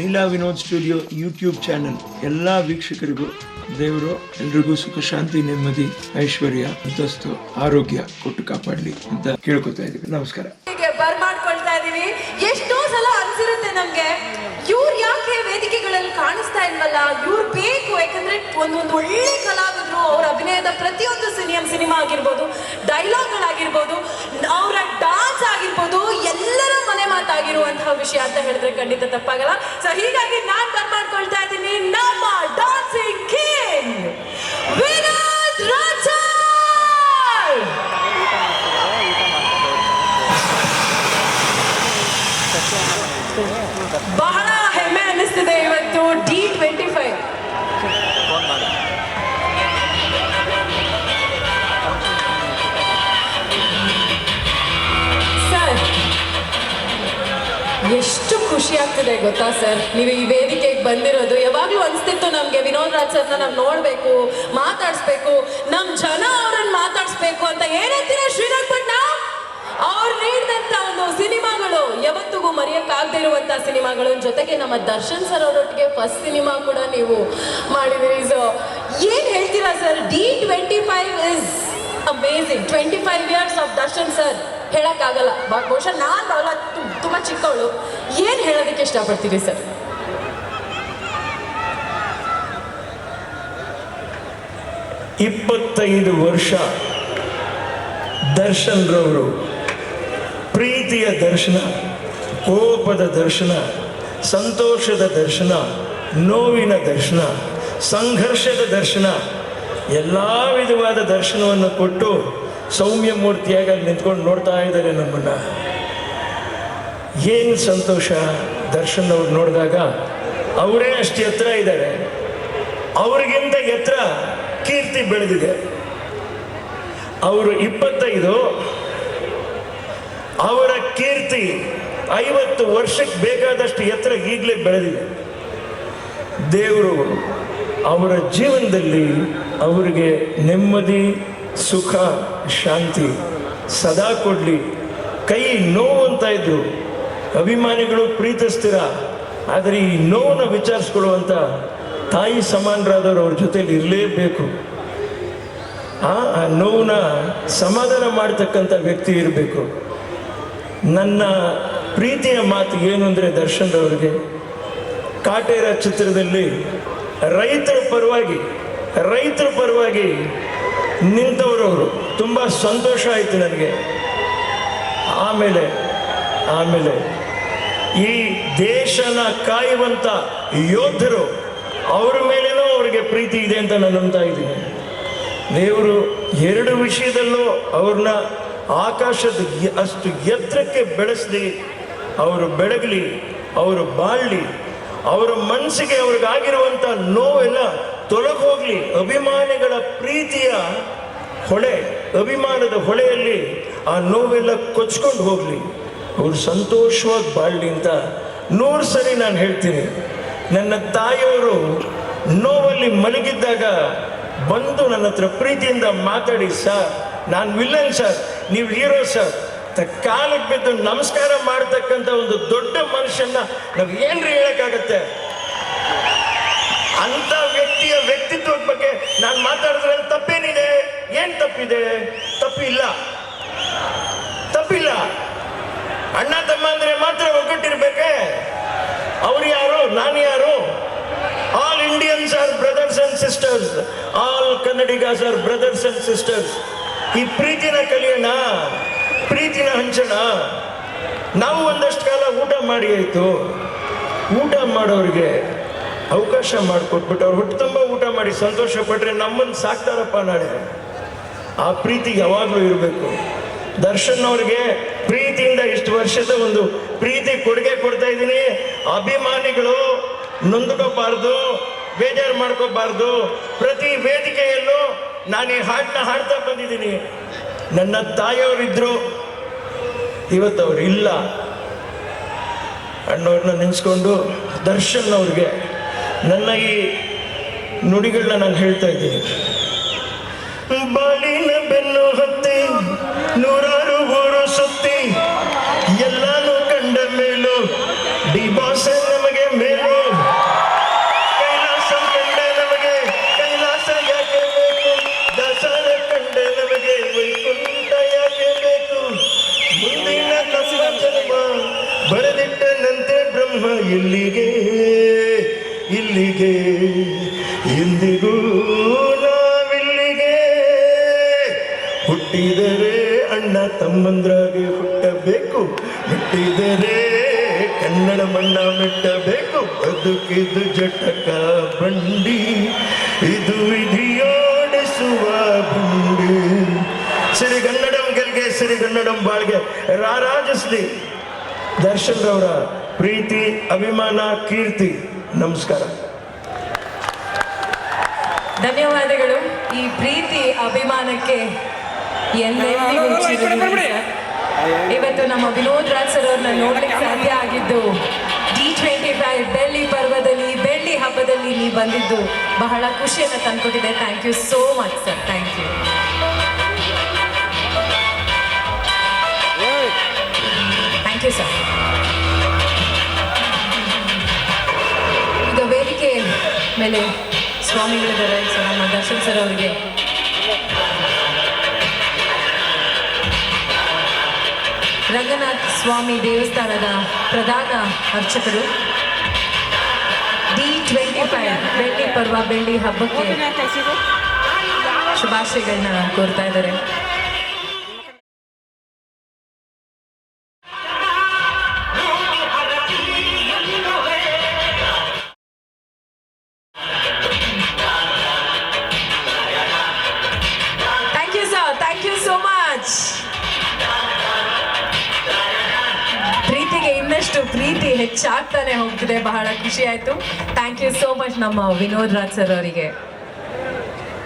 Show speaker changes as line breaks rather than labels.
Leela Vinod studio YouTube channel. ಎಲ್ಲಾ ವೀಕ್ಷಕರಿಗೂ, ದೇವರು, ಎಲ್ರಿಗೂ ಸುಖ, ಶಾಂತಿ, ನೆಮ್ಮದಿ, ಐಶ್ವರ್ಯ ಅಂತಸ್ತು ಆರೋಗ್ಯ ಕೊಟ್ಟು ಕಾಪಾಡಲಿ ಅಂತ ಕೇಳ್ಕೊತಾ ಇದೀವಿ ನಮಸ್ಕಾರ.
ಬರ್ಮಾಡ್ಕೊಳ್ತಾ ಇದೀವಿ ಎಷ್ಟೋ ಸಲ ಅನ್ಸಿರುತ್ತೆ ನಮ್ಗೆ ಇವ್ರು ಯಾಕೆ ವೇದಿಕೆಗಳಲ್ಲಿ ಕಾಣಿಸ್ತಾ ಇಲ್ವಲ್ಲ? ಇವ್ರು ಬೇಕು, ಯಾಕಂದ್ರೆ ಒಂದೊಂದು ಒಳ್ಳೆ ಕಲಾವಿದ್ರು ಅವ್ರ ಅಭಿನಯದ ಪ್ರತಿಯೊಂದು ಸಿನಿಮಾ ಸಿನಿಮಾ ಆಗಿರ್ಬೋದು ಡೈಲಾಗ್ಗಳಾಗಿರ್ಬೋದು ಅವರ ಡಾನ್ಸ್ ಆಗಿರ್ಬೋದು ವಿಷಯ ಅಂತ ಹೇಳಿದ್ರೆ ಖಂಡಿತ ತಪ್ಪಾಗಲ್ಲ. ಸೊ ಹೀಗಾಗಿ ನಾನ್ ಬರ್ಮಾಡ್ಕೊಳ್ತಾ ಇದ್ದೀನಿ ನಮ್ಮ ಡಾನ್ಸಿಂಗ್ ಕಿಂಗ್ ವಿನೋದ್ ರಾಜಾ ಬಹಳ ಎಷ್ಟು ಖುಷಿ ಆಗ್ತಿದೆ ಗೊತ್ತಾ ಸರ್? ನೀವು ಈ ವೇದಿಕೆಗೆ ಬಂದಿರೋದು, ಯಾವಾಗ್ಲೂ ಅನಿಸ್ತಿತ್ತು ನಮ್ಗೆ ವಿನೋದ್ ರಾಜ್ ಸರ್ನ ನಾವು ನೋಡ್ಬೇಕು, ಮಾತಾಡ್ಸ್ಬೇಕು, ನಮ್ ಜನ ಅವ್ರನ್ನ ಮಾತಾಡಿಸ್ಬೇಕು ಅಂತ ಏನಂತೀರ ಶ್ರೀರಂಗಪಟ್ಟಣ ಅವ್ರು ನೀಡಿದಂತ ಒಂದು ಸಿನಿಮಾಗಳು ಯಾವತ್ತಿಗೂ ಮರೆಯಕ್ಕಾಗದೇ ಇರುವಂತ ಸಿನಿಮಾಗಳು. ಜೊತೆಗೆ ನಮ್ಮ ದರ್ಶನ್ ಸರ್ ಅವರೊಟ್ಟಿಗೆ ಫಸ್ಟ್ ಸಿನಿಮಾ ಕೂಡ ನೀವು ಮಾಡಿದಿರಿ ಸೊ ಏನ್ ಹೇಳ್ತೀರಾ sir? D twenty five is amazing twenty five years of Darshan sir. ಹೇಳಕ್ಕಾಗಲ್ಲ. ಬಹುಶಃ ನಾನು ತುಂಬಾ ಚಿಕ್ಕವಳು. ಏನ್ ಹೇಳೋದಕ್ಕೆ ಇಷ್ಟಪಡ್ತೀರಿ ಸರ್?
ಇಪ್ಪತ್ತೈದು ವರ್ಷ ದರ್ಶನ್ ರವರು ಪ್ರೀತಿಯ ದರ್ಶನ, ಕೋಪದ ದರ್ಶನ, ಸಂತೋಷದ ದರ್ಶನ, ನೋವಿನ ದರ್ಶನ, ಸಂಘರ್ಷದ ದರ್ಶನ, ಎಲ್ಲ ವಿಧವಾದ ದರ್ಶನವನ್ನು ಕೊಟ್ಟು ಸೌಮ್ಯ ಮೂರ್ತಿಯಾಗಿ ಅಲ್ಲಿ ನಿಂತ್ಕೊಂಡು ನೋಡ್ತಾ ಇದ್ದಾರೆ ನಮ್ಮನ್ನ. ಏನು ಸಂತೋಷ? ದರ್ಶನ್ ಅವ್ರು ನೋಡಿದಾಗ, ಅವರೇ ಅಷ್ಟು ಎತ್ತರ ಇದ್ದಾರೆ. ಅವ್ರಿಗಿಂತ ಎತ್ತರ ಕೀರ್ತಿ ಬೆಳೆದಿದೆ. ಅವರು ಇಪ್ಪತ್ತೈದು, ಅವರ ಕೀರ್ತಿ ಐವತ್ತು ವರ್ಷಕ್ಕೆ ಬೇಕಾದಷ್ಟು ಎತ್ತರ ಈಗಲೇ ಬೆಳೆದಿದೆ. ದೇವರು ಅವರ ಜೀವನದಲ್ಲಿ ಅವರಿಗೆ ನೆಮ್ಮದಿ, ಸುಖ, ಶಾಂತಿ ಸದಾ ಕೊಡಲಿ. ಕೈ ನೋವು ಅಂತ ಇದ್ರು. ಅಭಿಮಾನಿಗಳು ಪ್ರೀತಿಸ್ತೀರ? ಆದರೆ ಈ ನೋವನ್ನು ವಿಚಾರಿಸ್ಕೊಳ್ಳುವಂಥ ತಾಯಿ ಸಮಾನರಾದವರು ಅವ್ರ ಜೊತೆಯಲ್ಲಿ ಇರಲೇಬೇಕು. ಆ ಆ ನೋವನ್ನ ಸಮಾಧಾನ ಮಾಡ್ತಕ್ಕಂಥ ವ್ಯಕ್ತಿ ಇರಬೇಕು. ನನ್ನ ಪ್ರೀತಿಯ ಮಾತು ಏನು ಅಂದರೆ ದರ್ಶನ್ ಅವರಿಗೆ ಕಾಟೇರ ಚಿತ್ರದಲ್ಲಿ ರೈತರ ಪರವಾಗಿ ರೈತರ ಪರವಾಗಿ ನಿಂತವರವರು, ತುಂಬ ಸಂತೋಷ ಆಯಿತು ನನಗೆ. ಆಮೇಲೆ ಆಮೇಲೆ ಈ ದೇಶನ ಕಾಯುವಂಥ ಯೋಧರು ಅವರ ಮೇಲೇನೂ ಅವರಿಗೆ ಪ್ರೀತಿ ಇದೆ ಅಂತ ನಾನು ನಂಬ್ತಾ ಇದ್ದೀನಿ. ದೇವರು ಎರಡು ವಿಷಯದಲ್ಲೂ ಅವ್ರನ್ನ ಆಕಾಶದ ಅಷ್ಟು ಎತ್ತರಕ್ಕೆ ಬೆಳೆಸಲಿ, ಅವರು ಬೆಳಗಲಿ, ಅವರು ಬಾಳಲಿ, ಅವರ ಮನಸ್ಸಿಗೆ ಅವ್ರಿಗಾಗಿರುವಂಥ ನೋವೆಲ್ಲ ತೊಲಗೋಗ್ಲಿ, ಅಭಿಮಾನಿಗಳ ಪ್ರೀತಿಯ ಹೊಳೆ, ಅಭಿಮಾನದ ಹೊಳೆಯಲ್ಲಿ ಆ ನೋವೆಲ್ಲ ಕೊಚ್ಕೊಂಡು ಹೋಗ್ಲಿ. ಅವ್ರು ಸಂತೋಷವಾಗಿ ಬಾಳಲಿ ಅಂತ ನೂರು ಸರಿ ನಾನು ಹೇಳ್ತೀನಿ. ನನ್ನ ತಾಯಿಯವರು ನೋವಲ್ಲಿ ಮಲಗಿದ್ದಾಗ ಬಂದು ನನ್ನ ಹತ್ರ ಪ್ರೀತಿಯಿಂದ ಮಾತಾಡಿ, ಸರ್, ನಾನು ವಿಲ್ಲನ್ ಸರ್, ನೀವು ಹೀರೋ ಸರ್. ಕಾಲಕ್ಕೆ ಬಿದ್ದು ನಮಸ್ಕಾರ ಮಾಡ್ತಕ್ಕಂಥ ಒಂದು ದೊಡ್ಡ ಮನುಷ್ಯನ್ನ ನಾವು ಏನ್ರಿ ಹೇಳಕ್ಕಾಗತ್ತೆ? ಅಂತ ವ್ಯಕ್ತಿಯ ವ್ಯಕ್ತಿತ್ವದ ಬಗ್ಗೆ ನಾನು ಮಾತಾಡಿದ್ರೆ ತಪ್ಪೇನಿದೆ? ಏನು ತಪ್ಪಿದೆ? ತಪ್ಪಿಲ್ಲ. ಅಣ್ಣ ತಮ್ಮ ಅಂದ್ರೆ ಮಾತ್ರ ಒಗ್ಗಟ್ಟಿರ್ಬೇಕೆ? ಅವ್ರು ಯಾರು? ನಾನು ಯಾರು? All Indians are brothers and sisters all Kannadigas are brothers and sisters ಈ ಪ್ರೀತಿನ ಕಲಿಯೋಣ, ಪ್ರೀತಿನ ಹಂಚೋಣ. ನಾವು ಒಂದಷ್ಟು ಕಾಲ ಊಟ ಮಾಡಿ ಆಯ್ತು. ಊಟ ಮಾಡೋರಿಗೆ ಅವಕಾಶ ಮಾಡಿಕೊಟ್ಬಿಟ್ಟು ಅವ್ರು ಹೊಟ್ಟೆ ತುಂಬ ಊಟ ಮಾಡಿ ಸಂತೋಷ ಪಟ್ರೆ ನಮ್ಮನ್ನು ಸಾಕ್ತಾರಪ್ಪ ನಾಳೆ. ಆ ಪ್ರೀತಿ ಯಾವಾಗಲೂ ಇರಬೇಕು. ದರ್ಶನ್ ಅವ್ರಿಗೆ ಇಷ್ಟು ಒಂದು ಪ್ರೀತಿ, ಕೊಡುಗೆ ಕೊಡ್ತಾ ಇದ್ದೀನಿ. ಅಭಿಮಾನಿಗಳು ನೊಂದ್ಕೋಬಾರ್ದು, ಬೇಜಾರು ಮಾಡ್ಕೋಬಾರ್ದು. ಪ್ರತಿ ವೇದಿಕೆಯಲ್ಲೂ ನಾನು ಈ ಹಾಡನ್ನ ಹಾಡ್ತಾ ಬಂದಿದ್ದೀನಿ. ನನ್ನ ತಾಯಿಯವರಿದ್ರು, ಇವತ್ತು ಅವ್ರು ಇಲ್ಲ. ಅಣ್ಣವ್ರನ್ನ ನೆನೆಸ್ಕೊಂಡು ದರ್ಶನ್ ಅವ್ರಿಗೆ ನನ್ನ ಈ ನುಡಿಗಳನ್ನ ನಾನು ಹೇಳ್ತಾ ಇದ್ದೀನಿ. ನಾವಿಲ್ಲಿಗೆ ಹುಟ್ಟಿದರೆ ಅಣ್ಣ ತಮ್ಮಂದ್ರಾಗೆ ಹುಟ್ಟಬೇಕು. ಹುಟ್ಟಿದರೆ ಕನ್ನಡ ಮಣ್ಣ ಮೆಟ್ಟಬೇಕು. ಬದುಕಿದು ಜಟಕ ಬಂಡಿ, ಇದು ವಿಧಿಯೋಡಿಸುವ ಬಂಡಿ. ಸಿರಿಗನ್ನಡಂ ಗೆಲ್ಗೆ ಸಿರಿಗನ್ನಡಂ ಬಾಳ್ಗೆ. ರಾರಾಜಿಸ್ಲಿ. ದರ್ಶನ್ ರವರ ಪ್ರೀತಿ, ಅಭಿಮಾನ, ಕೀರ್ತಿ. ನಮಸ್ಕಾರ.
ಧನ್ಯವಾದಗಳು. ಈ ಪ್ರೀತಿ ಅಭಿಮಾನಕ್ಕೆ ಇವತ್ತು ನಮ್ಮ ವಿನೋದ್ ರಾಜ್ ಸರ್ ಅವ್ರನ್ನ ನೋಡ್ಲಿಕ್ಕೆ ಸಾಧ್ಯ ಆಗಿದ್ದು ಡಿ ಟ್ವೆಂಟಿ ಫೈವ್ ಬೆಳ್ಳಿ ಪರ್ವದಲ್ಲಿ ಬೆಳ್ಳಿ ಹಬ್ಬದಲ್ಲಿ ನೀವು ಬಂದಿದ್ದು ಬಹಳ ಖುಷಿಯನ್ನು ತಂದುಕೊಟ್ಟಿದೆ. Thank you so much sir thank you thank you sir ಈಗ ವೇದಿಕೆ ಮೇಲೆ ಸ್ವಾಮಿಗಳಿದ್ದಾರೆ ಸರ್ ನಮ್ಮ ದರ್ಶನ್ ಸರ್ ಅವರಿಗೆ. ರಂಗನಾಥ್ ಸ್ವಾಮಿ ದೇವಸ್ಥಾನದ ಪ್ರಧಾನ ಅರ್ಚಕರು. ಡಿ ಟ್ವೆಂಟಿ ಫೈವ್ ಬೆಳ್ಳಿ ಪರ್ವ ಬೆಳ್ಳಿ ಹಬ್ಬಕ್ಕೆ ಶುಭಾಶಯಗಳನ್ನ ಕೋರ್ತಾ ಇದ್ದಾರೆ. ಹೆಚ್ಚಾಗ್ತಾನೆ ಹೋಗ್ತಿದೆ. ಬಹಳ ಖುಷಿ ಆಯ್ತು. ಥ್ಯಾಂಕ್ ಯು ಸೋ ಮಚ್ ನಮ್ಮ ವಿನೋದ್ ರಾಜ್ ಸರ್ ಅವರಿಗೆ.